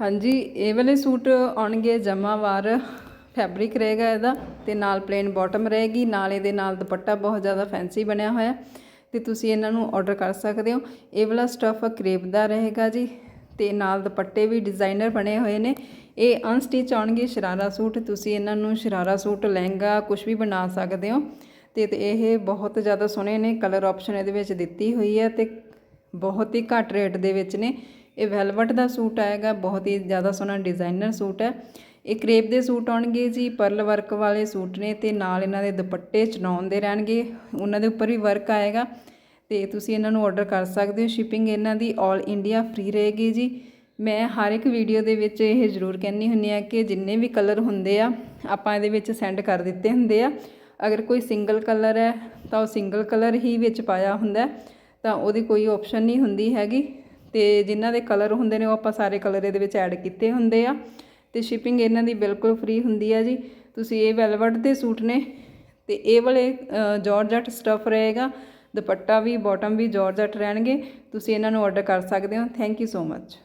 ਹਾਂਜੀ, ਇਹ ਵਾਲੇ ਸੂਟ ਆਉਣਗੇ ਜਮਾਵਾਰ ਫੈਬਰਿਕ ਰਹੇਗਾ ਇਹਦਾ ਤੇ ਨਾਲ ਪਲੇਨ ਬਾਟਮ ਰਹੇਗੀ, ਨਾਲ ਇਹਦੇ ਨਾਲ ਦੁਪੱਟਾ ਬਹੁਤ ਜ਼ਿਆਦਾ ਫੈਂਸੀ ਬਣਿਆ ਹੋਇਆ ਤੇ ਤੁਸੀਂ ਇਹਨਾਂ ਨੂੰ ਆਰਡਰ ਕਰ ਸਕਦੇ ਹੋ। ਇਹ ਵਾਲਾ ਸਟਫ ਕਰੇਪ ਦਾ ਰਹੇਗਾ ਜੀ ਤੇ ਨਾਲ ਦੁਪੱਟੇ ਵੀ ਡਿਜ਼ਾਈਨਰ ਬਣੇ ਹੋਏ ਨੇ। ਇਹ ਅਨਸਟਿਚ ਆਉਣਗੇ ਸ਼ਰਾਰਾ ਸੂਟ, ਤੁਸੀਂ ਇਹਨਾਂ ਨੂੰ ਸ਼ਰਾਰਾ ਸੂਟ, ਲਹਿੰਗਾ ਕੁਝ ਵੀ ਬਣਾ ਸਕਦੇ ਹੋ। ਤੇ ਇਹ ਬਹੁਤ ਜ਼ਿਆਦਾ ਸੋਹਣੇ ਨੇ ਕਲਰ ਆਪਸ਼ਨ ਇਹਦੇ ਵਿੱਚ ਦਿੱਤੀ ਹੋਈ ਹੈ ਤੇ ਬਹੁਤ ਹੀ ਘੱਟ ਰੇਟ ਦੇ ਵਿੱਚ ਨੇ। ਇਹ ਵੈਲਵਟ ਦਾ ਸੂਟ ਆਏਗਾ, ਬਹੁਤ ਹੀ ਜ਼ਿਆਦਾ ਸੋਹਣਾ ਡਿਜ਼ਾਈਨਰ ਸੂਟ ਹੈ। ਇਹ ਕਰੇਪ ਦੇ ਸੂਟ ਆਉਣਗੇ ਜੀ ਪਰਲ ਵਰਕ ਵਾਲੇ ਸੂਟ ਨੇ ਤੇ ਨਾਲ ਇਹਨਾਂ ਦੇ ਦੁਪੱਟੇ ਚਨਾਉਣ ਦੇ ਰਹਿਣਗੇ, ਉਹਨਾਂ ਦੇ ਉੱਪਰ ਵੀ ਵਰਕ ਆਏਗਾ ਤੇ ਤੁਸੀਂ ਇਹਨਾਂ ਨੂੰ ਆਰਡਰ ਕਰ ਸਕਦੇ ਹੋ ਸ਼ਿਪਿੰਗ ਇਹਨਾਂ ਦੀ 올 ਇੰਡੀਆ ਫ੍ਰੀ ਰਹੇਗੀ ਜੀ। ਮੈਂ ਹਰ ਇੱਕ ਵੀਡੀਓ ਦੇ ਵਿੱਚ ਇਹ ਜ਼ਰੂਰ ਕਹਿੰਦੀ ਹੁੰਦੀ ਆ ਕਿ ਜਿੰਨੇ ਵੀ ਕਲਰ ਹੁੰਦੇ ਆ, ਆਪਾਂ ਇਹਦੇ ਵਿੱਚ ਸੈਂਡ ਕਰ ਦਿੱਤੇ ਹੁੰਦੇ ਆ। ਅਗਰ ਕੋਈ ਸਿੰਗਲ ਕਲਰ ਹੈ, ਤਾਂ ਉਹ ਸਿੰਗਲ ਕਲਰ ਹੀ ਵਿੱਚ ਪਾਇਆ ਹੁੰਦਾ ਤਾਂ ਉਹਦੀ ਕੋਈ ਆਪਸ਼ਨ ਨਹੀਂ ਹੁੰਦੀ ਹੈਗੀ। ਤੇ ਜਿਨ੍ਹਾਂ ਦੇ ਕਲਰ ਹੁੰਦੇ ਨੇ ਉਹ ਆਪਾਂ ਸਾਰੇ ਕਲਰ ਇਹਦੇ ਵਿੱਚ ਐਡ ਕੀਤੇ ਹੁੰਦੇ ਆ। ਤੇ ਸ਼ਿਪਿੰਗ ਇਹਨਾਂ ਦੀ ਬਿਲਕੁਲ ਫ੍ਰੀ ਹੁੰਦੀ ਆ ਜੀ। ਤੁਸੀਂ ਇਹ ਵੈਲਵਟ ਦੇ ਸੂਟ ਨੇ ਤੇ ਇਹ ਵਾਲੇ ਜਾਰਜਟ ਸਟਫ ਰਹੇਗਾ। ਦੁਪੱਟਾ ਵੀ ਬਾਟਮ ਵੀ ਜਾਰਜਟ ਰਹਿਣਗੇ। ਤੁਸੀਂ ਇਹਨਾਂ ਨੂੰ ਆਰਡਰ ਕਰ ਸਕਦੇ ਹੋ। Thank you so much